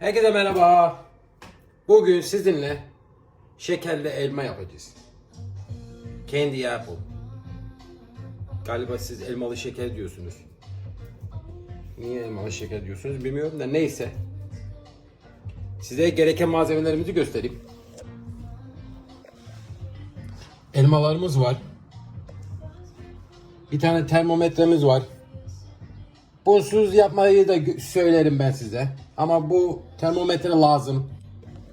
Herkese merhaba. Bugün sizinle şekerli elma yapacağız. Candy apple. Galiba siz elmalı şeker diyorsunuz. Niye elmalı şeker diyorsunuz bilmiyorum da neyse. Size gereken malzemelerimizi göstereyim. Elmalarımız var. Bir tane termometremiz var. Bunsuz yapmayı da söylerim ben size. Ama bu termometre lazım.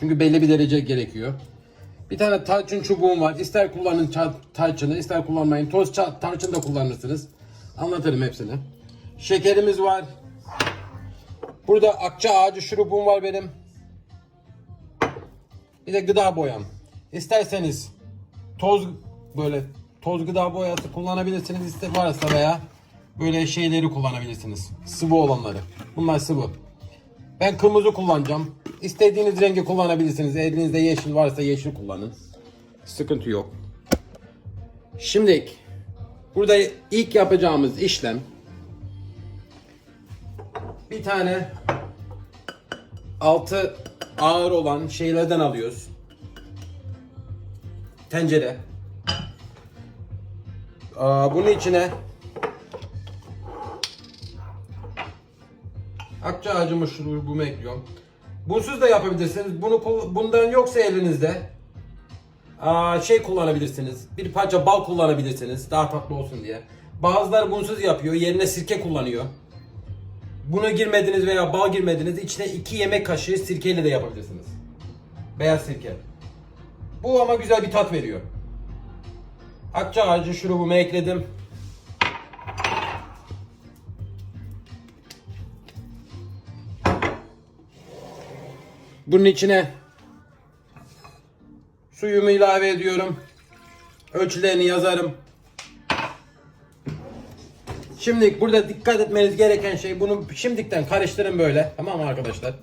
Çünkü belli bir derece gerekiyor. Bir tane tarçın çubuğum var. İster kullanın tarçını, ister kullanmayın. Toz tarçın da kullanırsınız. Anlatırım hepsini. Şekerimiz var. Burada akça ağacı şurubum var benim. Bir de gıda boyam. İsterseniz toz böyle toz gıda boyası kullanabilirsiniz ister varsa veya böyle şeyleri kullanabilirsiniz. Sıvı olanları. Bunlar sıvı. Ben kırmızı kullanacağım. İstediğiniz rengi kullanabilirsiniz. Elinizde yeşil varsa yeşil kullanın. Sıkıntı yok. Şimdi burada ilk yapacağımız işlem bir tane altı ağır olan şeylerden alıyoruz. Tencere. Aa, bunun içine akça ağacımı şunu bunu ekliyorum. Bunsuz da yapabilirsiniz. Bunu bundan yoksa elinizde aa, şey kullanabilirsiniz. Bir parça bal kullanabilirsiniz. Daha tatlı olsun diye. Bazıları bunsuz yapıyor. Yerine sirke kullanıyor. Bunu girmediniz veya bal girmediniz. içine 2 yemek kaşığı sirkeyle de yapabilirsiniz. Beyaz sirke. Bu ama güzel bir tat veriyor. Akça ağacı şurubumu ekledim. Bunun içine suyumu ilave ediyorum. Ölçülerini yazarım. Şimdi burada dikkat etmeniz gereken şey bunu şimdikten karıştırın böyle. Tamam mı arkadaşlar?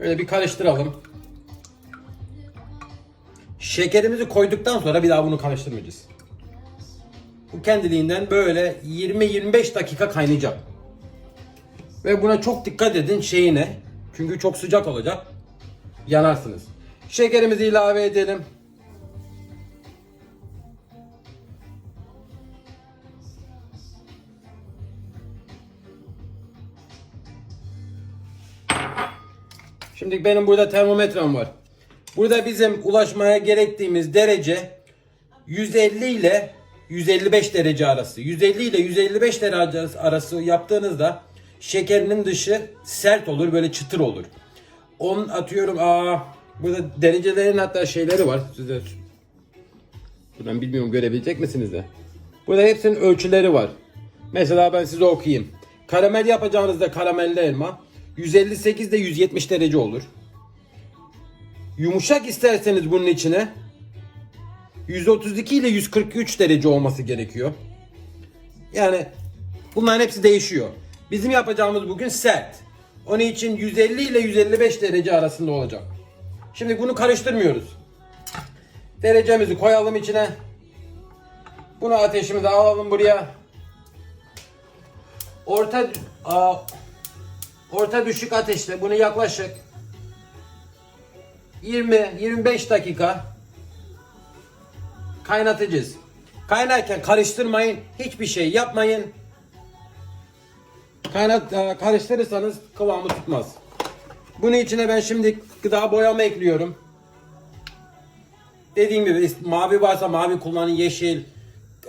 Öyle bir karıştıralım. Şekerimizi koyduktan sonra bir daha bunu karıştırmayacağız. Bu kendiliğinden böyle 20-25 dakika kaynayacak. Ve buna çok dikkat edin şeyine. Çünkü çok sıcak olacak. Yanarsınız. Şekerimizi ilave edelim. Şimdi benim burada termometrem var. Burada bizim ulaşmaya gerektiğimiz derece 150 ile 155 derece arası. 150 ile 155 derece arası yaptığınızda şekerinin dışı sert olur, böyle çıtır olur. Onun atıyorum aa burada derecelerin hatta şeyleri var. Size buradan bilmiyorum görebilecek misiniz de. Burada hepsinin ölçüleri var. Mesela ben size okuyayım. Karamel yapacağınızda karamelli elma 158 ile 170 derece olur. Yumuşak isterseniz bunun içine 132 ile 143 derece olması gerekiyor. Yani bunların hepsi değişiyor. Bizim yapacağımız bugün sert. Onun için 150 ile 155 derece arasında olacak. Şimdi bunu karıştırmıyoruz. Derecemizi koyalım içine. Bunu ateşimize alalım buraya. Orta orta düşük ateşte bunu yaklaşık 20-25 dakika kaynatacağız. Kaynarken karıştırmayın. Hiçbir şey yapmayın. Kaynat e, karıştırırsanız kıvamı tutmaz. Bunun içine ben şimdi gıda boyama ekliyorum. Dediğim gibi mavi varsa mavi kullanın, yeşil,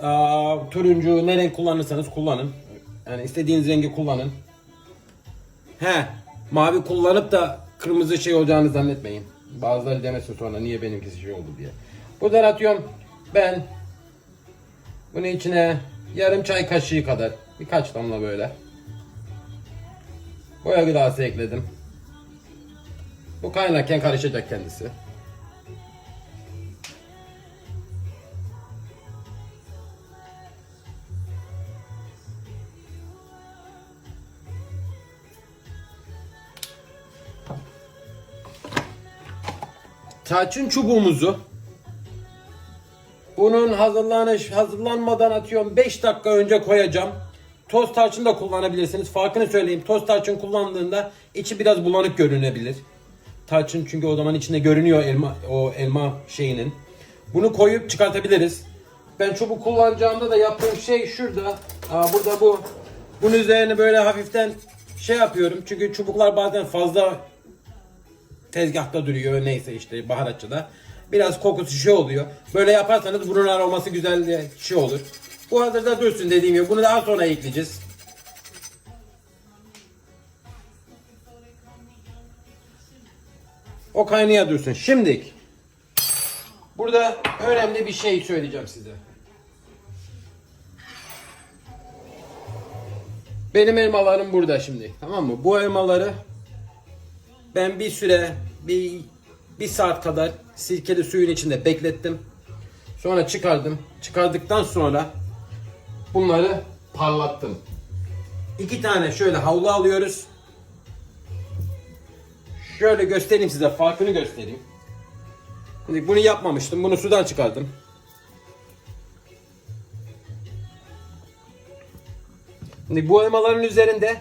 aa, turuncu ne renk kullanırsanız kullanın. Yani istediğiniz rengi kullanın. He, mavi kullanıp da kırmızı şey olacağını zannetmeyin. Bazıları demesin sonra niye benimkisi şey oldu diye. Buradan atıyorum ben bunun içine yarım çay kaşığı kadar birkaç damla böyle boya gıdası ekledim. Bu kaynarken karışacak kendisi. Tarçın çubuğumuzu bunun hazırlanış hazırlanmadan atıyorum 5 dakika önce koyacağım. Toz tarçın da kullanabilirsiniz. Farkını söyleyeyim. Toz tarçın kullandığında içi biraz bulanık görünebilir. Tarçın çünkü o zaman içinde görünüyor elma o elma şeyinin. Bunu koyup çıkartabiliriz. Ben çubuk kullanacağımda da yaptığım şey şurada. Aa, burada bu. Bunun üzerine böyle hafiften şey yapıyorum. Çünkü çubuklar bazen fazla tezgahta duruyor neyse işte baharatçıda. Biraz kokusu şey oluyor. Böyle yaparsanız bunun aroması güzel bir şey olur. Bu hazırda dursun dediğim gibi. Bunu daha sonra ekleyeceğiz. O kaynaya dursun. Şimdi burada önemli bir şey söyleyeceğim size. Benim elmalarım burada şimdi. Tamam mı? Bu elmaları ben bir süre bir bir saat kadar sirkeli suyun içinde beklettim. Sonra çıkardım. Çıkardıktan sonra bunları parlattım. İki tane şöyle havlu alıyoruz. Şöyle göstereyim size farkını göstereyim. Şimdi bunu yapmamıştım. Bunu sudan çıkardım. Şimdi bu elmaların üzerinde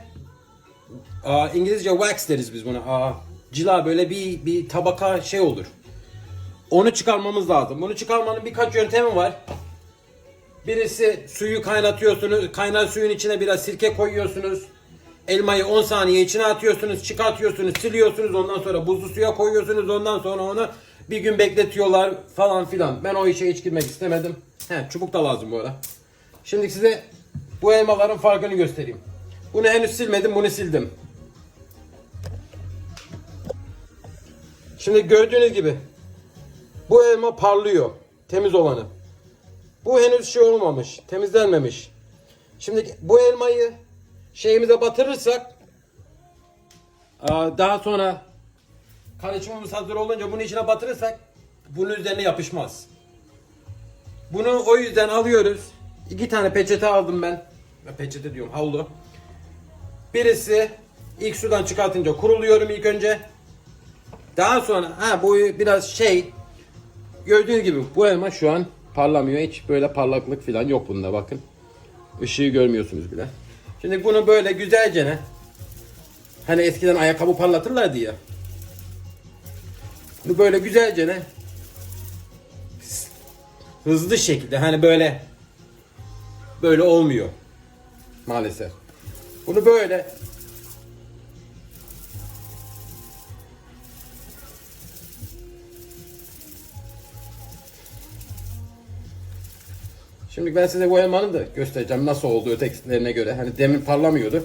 aa, İngilizce wax deriz biz buna. Aa, cila böyle bir bir tabaka şey olur. Onu çıkarmamız lazım. Bunu çıkarmanın birkaç yöntemi var. Birisi suyu kaynatıyorsunuz. Kaynar suyun içine biraz sirke koyuyorsunuz. Elmayı 10 saniye içine atıyorsunuz, çıkartıyorsunuz, siliyorsunuz. Ondan sonra buzlu suya koyuyorsunuz. Ondan sonra onu bir gün bekletiyorlar falan filan. Ben o işe hiç girmek istemedim. He, çubuk da lazım bu ara. Şimdi size bu elmaların farkını göstereyim. Bunu henüz silmedim, bunu sildim. Şimdi gördüğünüz gibi bu elma parlıyor. Temiz olanı. Bu henüz şey olmamış. Temizlenmemiş. Şimdi bu elmayı şeyimize batırırsak daha sonra karışımımız hazır olunca bunu içine batırırsak bunun üzerine yapışmaz. Bunu o yüzden alıyoruz. İki tane peçete aldım ben. Peçete diyorum havlu. Birisi ilk sudan çıkartınca kuruluyorum ilk önce. Daha sonra ha bu biraz şey gördüğünüz gibi bu elma şu an parlamıyor. Hiç böyle parlaklık falan yok bunda bakın. Işığı görmüyorsunuz bile. Şimdi bunu böyle güzelce ne? Hani eskiden ayakkabı parlatırlardı ya. Bunu böyle güzelce ne? Hızlı şekilde hani böyle böyle olmuyor. Maalesef. Bunu böyle Şimdi ben size bu elmanın da göstereceğim nasıl olduğu ötekilerine göre. Hani demin parlamıyordu.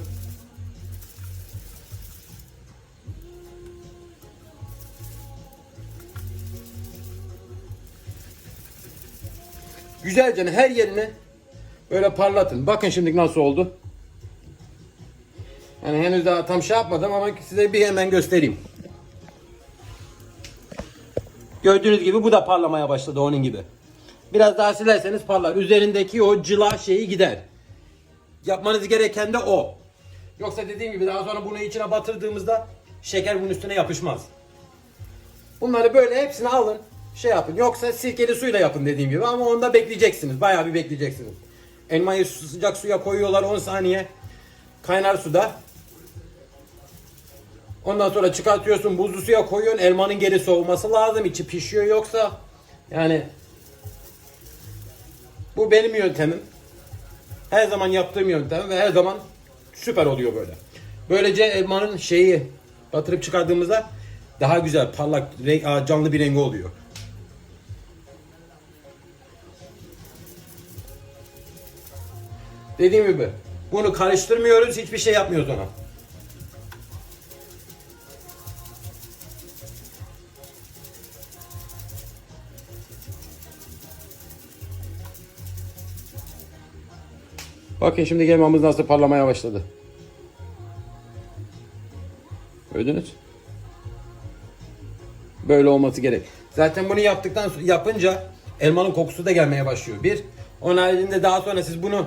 Güzelce her yerini böyle parlatın. Bakın şimdi nasıl oldu. Yani henüz daha tam şey yapmadım ama size bir hemen göstereyim. Gördüğünüz gibi bu da parlamaya başladı onun gibi. Biraz daha silerseniz parlar. Üzerindeki o cıla şeyi gider. Yapmanız gereken de o. Yoksa dediğim gibi daha sonra bunu içine batırdığımızda şeker bunun üstüne yapışmaz. Bunları böyle hepsini alın. Şey yapın. Yoksa sirkeli suyla yapın dediğim gibi ama onda bekleyeceksiniz. Bayağı bir bekleyeceksiniz. Elmayı sıcak suya koyuyorlar 10 saniye. Kaynar suda. Ondan sonra çıkartıyorsun buzlu suya koyuyorsun. Elmanın geri soğuması lazım. İçi pişiyor yoksa yani bu benim yöntemim. Her zaman yaptığım yöntem ve her zaman süper oluyor böyle. Böylece elmanın şeyi batırıp çıkardığımızda daha güzel, parlak, renk, canlı bir rengi oluyor. Dediğim gibi bunu karıştırmıyoruz, hiçbir şey yapmıyoruz ona. Bakın şimdi elmamız nasıl parlamaya başladı. Gördünüz? Böyle olması gerek. Zaten bunu yaptıktan yapınca elmanın kokusu da gelmeye başlıyor. Bir. Onun haricinde daha sonra siz bunu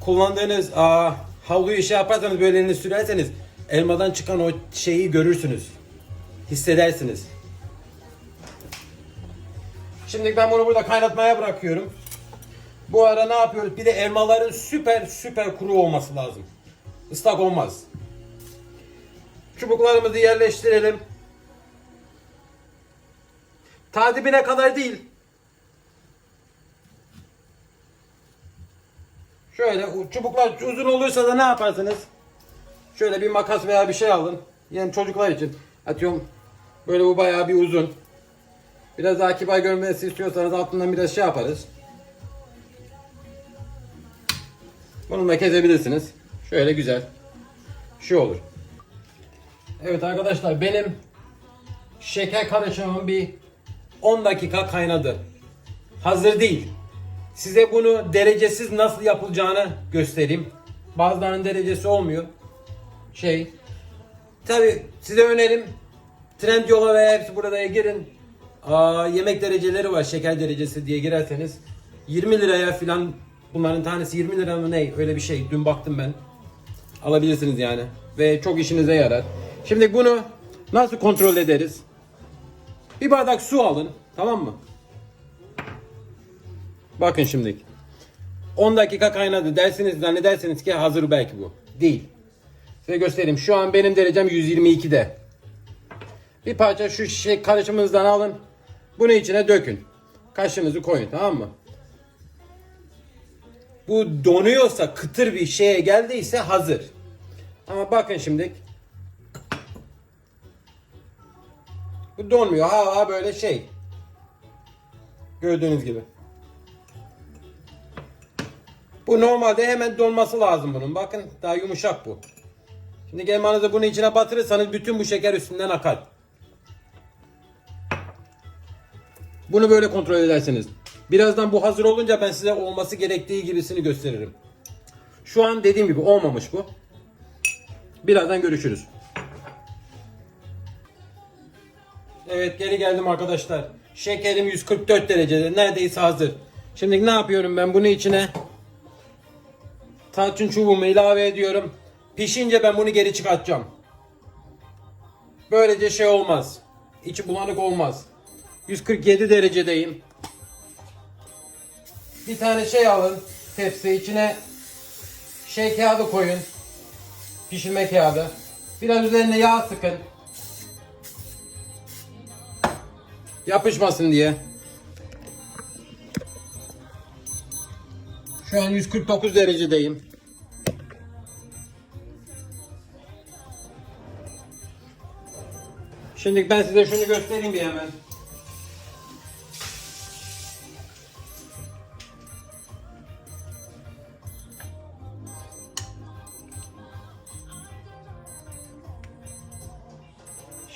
kullandığınız aa, havluyu şey yaparsanız böyle elini sürerseniz elmadan çıkan o şeyi görürsünüz. Hissedersiniz. Şimdi ben bunu burada kaynatmaya bırakıyorum. Bu ara ne yapıyoruz? Bir de elmaların süper süper kuru olması lazım. Islak olmaz. Çubuklarımızı yerleştirelim. Ta dibine kadar değil. Şöyle çubuklar uzun olursa da ne yaparsınız? Şöyle bir makas veya bir şey alın. Yani çocuklar için. Atıyorum böyle bu bayağı bir uzun. Biraz daha kibar görmesi istiyorsanız altından biraz şey yaparız. Bununla kesebilirsiniz. Şöyle güzel. Şu olur. Evet arkadaşlar benim şeker karışımım bir 10 dakika kaynadı. Hazır değil. Size bunu derecesiz nasıl yapılacağını göstereyim. Bazılarının derecesi olmuyor. Şey. Tabi size önerim Trendyol'a veya hepsi burada girin. Aa, yemek dereceleri var şeker derecesi diye girerseniz 20 liraya filan bunların tanesi 20 lira mı ne öyle bir şey dün baktım ben alabilirsiniz yani ve çok işinize yarar. Şimdi bunu nasıl kontrol ederiz? Bir bardak su alın tamam mı? Bakın şimdi 10 dakika kaynadı dersiniz zannedersiniz ki hazır belki bu. Değil. Size göstereyim. Şu an benim derecem 122'de. Bir parça şu şey karışımınızdan alın. Bunu içine dökün. Kaşığınızı koyun tamam mı? Bu donuyorsa kıtır bir şeye geldiyse hazır. Ama bakın şimdi. Bu donmuyor. Ha, ha böyle şey. Gördüğünüz gibi. Bu normalde hemen donması lazım bunun. Bakın daha yumuşak bu. Şimdi elmanızı bunun içine batırırsanız bütün bu şeker üstünden akar. Bunu böyle kontrol edersiniz. Birazdan bu hazır olunca ben size olması gerektiği gibisini gösteririm. Şu an dediğim gibi olmamış bu. Birazdan görüşürüz. Evet geri geldim arkadaşlar. Şekerim 144 derecede. Neredeyse hazır. Şimdi ne yapıyorum ben bunu içine tarçın çubuğumu ilave ediyorum. Pişince ben bunu geri çıkartacağım. Böylece şey olmaz. İçi bulanık olmaz. 147 derecedeyim. Bir tane şey alın. Tepsi içine şey kağıdı koyun. Pişirme kağıdı. Biraz üzerine yağ sıkın. Yapışmasın diye. Şu an 149 derecedeyim. Şimdi ben size şunu göstereyim bir hemen.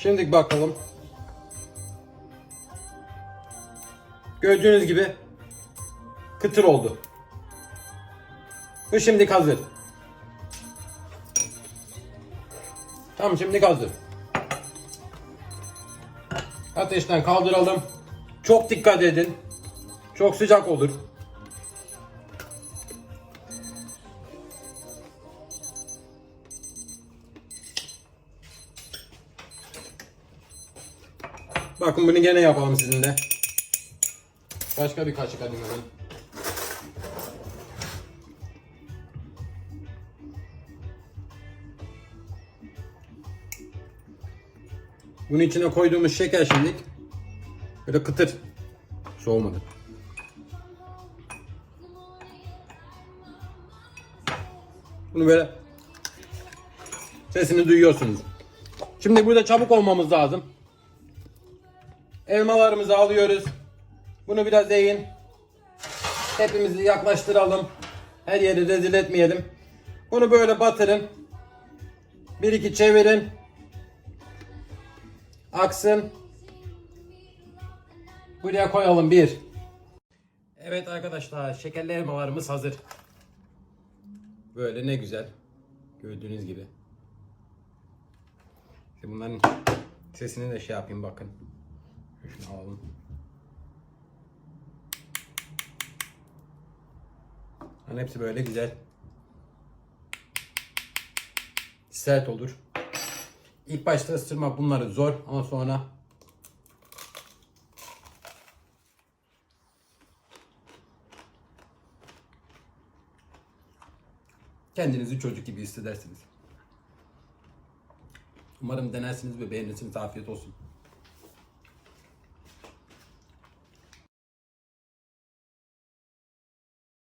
Şimdi bakalım. Gördüğünüz gibi kıtır oldu. Bu şimdi hazır. Tamam şimdi hazır. Ateşten kaldıralım. Çok dikkat edin. Çok sıcak olur. Bakın bunu gene yapalım sizinle. Başka bir kaşık alayım hemen. Bunun içine koyduğumuz şeker şimdi böyle kıtır. Soğumadı. Bunu böyle sesini duyuyorsunuz. Şimdi burada çabuk olmamız lazım. Elmalarımızı alıyoruz. Bunu biraz eğin. Hepimizi yaklaştıralım. Her yeri rezil etmeyelim. Bunu böyle batırın. Bir iki çevirin. Aksın. Buraya koyalım bir. Evet arkadaşlar şekerli elmalarımız hazır. Böyle ne güzel. Gördüğünüz gibi. Şimdi bunların sesini de şey yapayım bakın. Şunu. Hani hepsi böyle güzel. Sert olur. İlk başta ısırmak bunları zor ama sonra kendinizi çocuk gibi hissedersiniz. Umarım denersiniz ve beğenirsiniz. Afiyet olsun.